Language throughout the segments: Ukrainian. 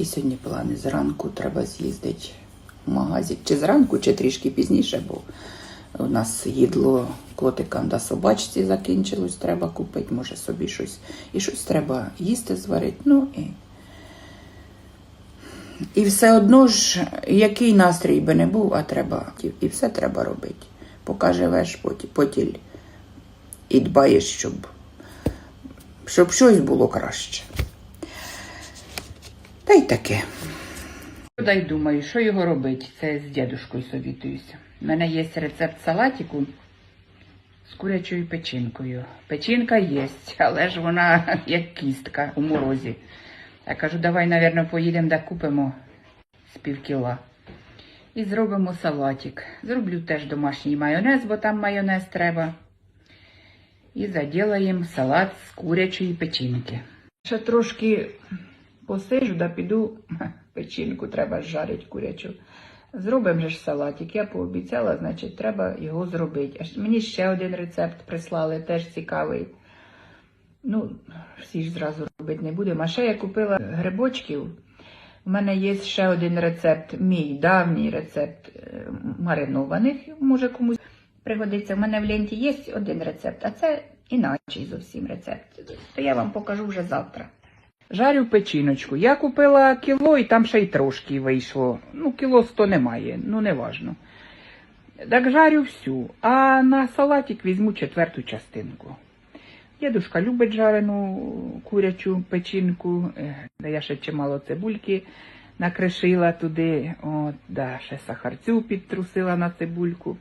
Які сьогодні плани? Зранку треба з'їздити в магазин. Чи зранку, чи трішки пізніше, бо у нас їдло котикам да собачці закінчилось, треба купити, може собі щось. І щось треба їсти, зварити. Ну і. І все одно ж, який настрій би не був, а треба. І все треба робити. Поки живеш, поті- потіль і дбаєш, щоб, щоб щось було краще. Та й таке. Та й думаю, що його робити? Це з дідушкою совітуюся. У мене є рецепт салатику з курячою печінкою. Печінка є, але ж вона як кістка у морозі. Я кажу, давай, напевно, поїдемо да купимо з пів кіла. І зробимо салатик. Зроблю теж домашній майонез, бо там майонез треба. І заділаємо салат з курячої печінки. Ще трошки посижу, да піду печінку треба жарити курячу. Зробимо ж салатик. Я пообіцяла, значить, треба його зробити. Мені ще один рецепт прислали, теж цікавий. Ну, всі ж зразу робити не будемо. А ще я купила грибочків. У мене є ще один рецепт, мій давній рецепт е, маринованих, може комусь пригодиться. У мене в ленті є один рецепт, а це іначий зовсім рецепт. То я вам покажу вже завтра. Жарю печіночку. Я купила кіло і там ще й трошки вийшло. Ну, кіло сто немає, ну не важно. Так жарю всю, а на салатик візьму четверту частинку. Дідушка любить жарену курячу печінку, я ще чимало цибульки накришила туди, от, да, ще сахарцю підтрусила на цибульку.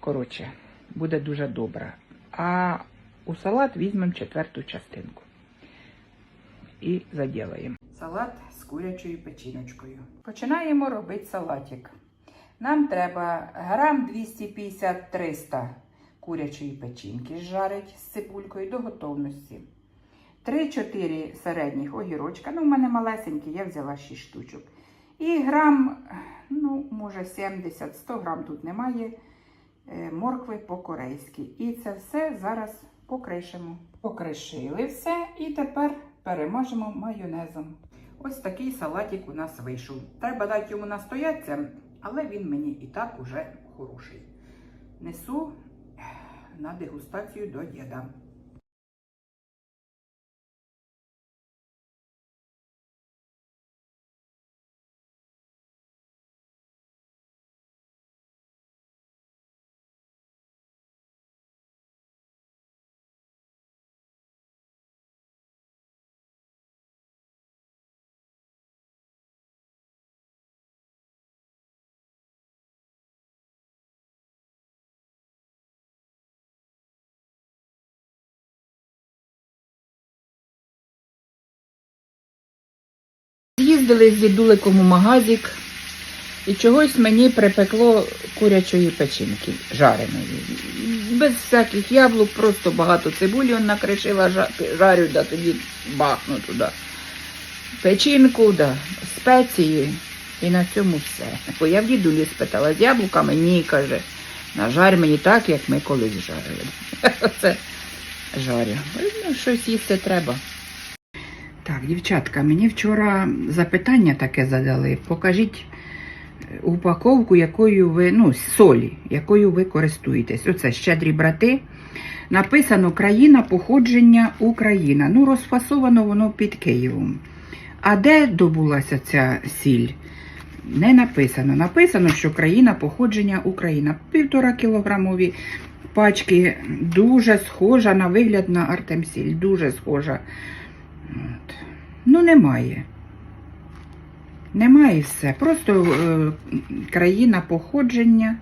Коротше, буде дуже добре. А у салат візьмемо четверту частинку і заділаємо. Салат з курячою печіночкою. Починаємо робити салатик. Нам треба грам 250-300 курячої печінки жарить з цибулькою до готовності. 3-4 середніх огірочка. Ну, в мене малесенькі, я взяла 6 штучок. І грам, ну, може, 70-100 грам тут немає е, моркви по-корейськи. І це все зараз покришимо. Покришили все і тепер перемажемо майонезом. Ось такий салатик у нас вийшов. Треба дати йому настояться, але він мені і так уже хороший. Несу на дегустацію до діда. З'їздили з дідуликом у магазик, і чогось мені припекло курячої печінки жареної. Без всяких яблук, просто багато цибулі он накришила, жарю, да тоді бахну туди. Печінку, да, спеції, і на цьому все. Бо я в дідулі спитала, з яблуками ні, каже. Нажарь мені так, як ми колись жарили. Оце жарю. Ну, щось їсти треба. Дівчатка, мені вчора запитання таке задали. Покажіть е, упаковку, якою ви, ну, солі, якою ви користуєтесь. Оце щедрі брати. Написано країна походження Україна. Ну, розфасовано воно під Києвом. А де добулася ця сіль? Не написано. Написано, що країна походження Україна. Півтора кілограмові пачки. Дуже схожа на вигляд на Артемсіль. Дуже схожа. От. Ну, немає. Немає все. Просто е, країна походження,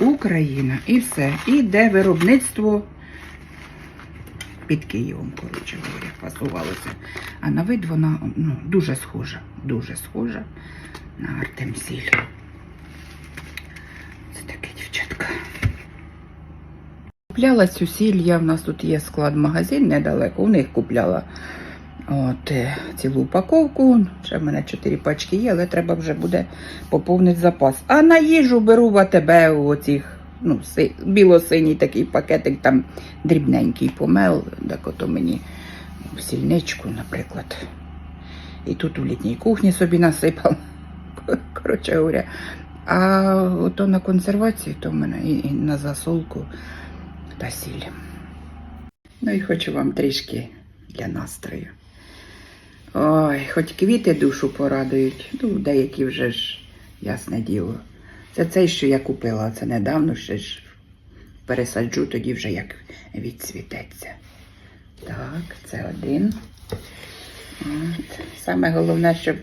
Україна і все. І де виробництво під Києвом, коротше говоря, фасувалося. А на вид вона ну, дуже схожа, дуже схожа на Артемсіль. Це таке, дівчатка. Купляла цю сіль, я в нас тут є склад-магазин недалеко, у них купляла от, е, цілу упаковку. Ще в мене 4 пачки є, але треба вже буде поповнити запас. А на їжу беру в АТБ у оцих, ну, си- біло-синій такий пакетик, там дрібненький помел, так ото мені в сільничку, наприклад. І тут у літній кухні собі насипав. Коротше говоря. А ото на консервацію, то в мене і на засолку та сіль. Ну і хочу вам трішки для настрою. Ой, хоч квіти душу порадують, ну, деякі вже ж, ясне діло. Це цей, що я купила, це недавно ще ж пересаджу, тоді вже як відцвітеться. Так, це один. От. Саме головне, щоб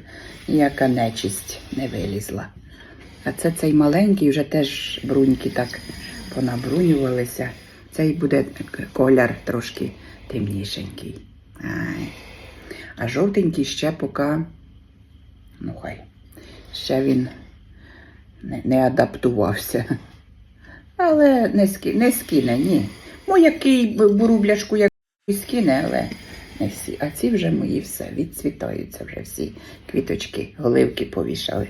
ніяка нечисть не вилізла. А це цей маленький, вже теж бруньки так понабрунювалися. Цей буде колір трошки темнішенький. Ай. А жовтенький ще поки, ну хай, ще він не, не адаптувався. Але не, ски, не скине, ні. Ну, який бурубляшку як скине, але не всі. А ці вже мої все, відцвітаються вже всі квіточки, голивки повішали.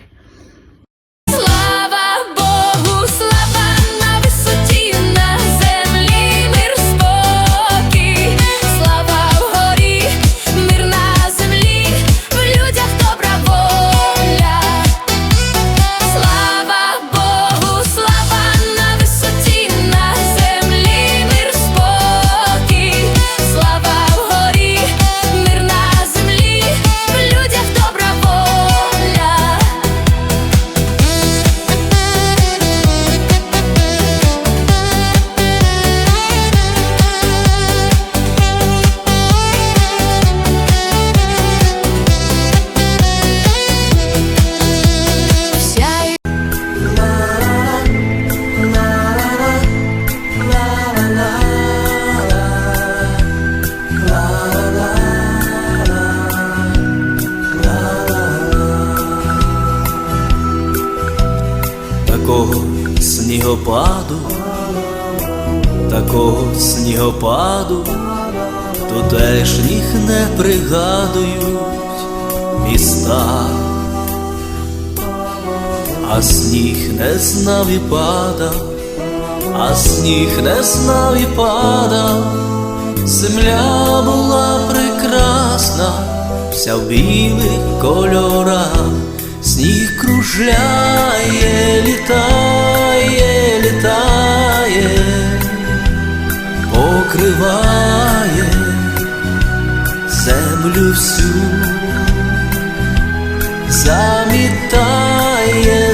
Снігопаду, такого снігопаду, тутешніх не пригадують міста, а сніг не знав і падав, а сніг не знав і падав, земля була прекрасна, вся в білих кольорах, сніг кружляє, літає, покриває землю всю, замітає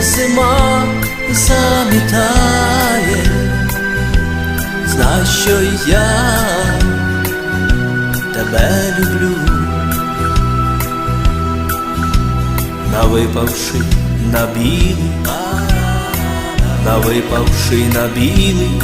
зима, замітає, знай, що я тебе люблю. Навипавши на білий, навипавши на білий,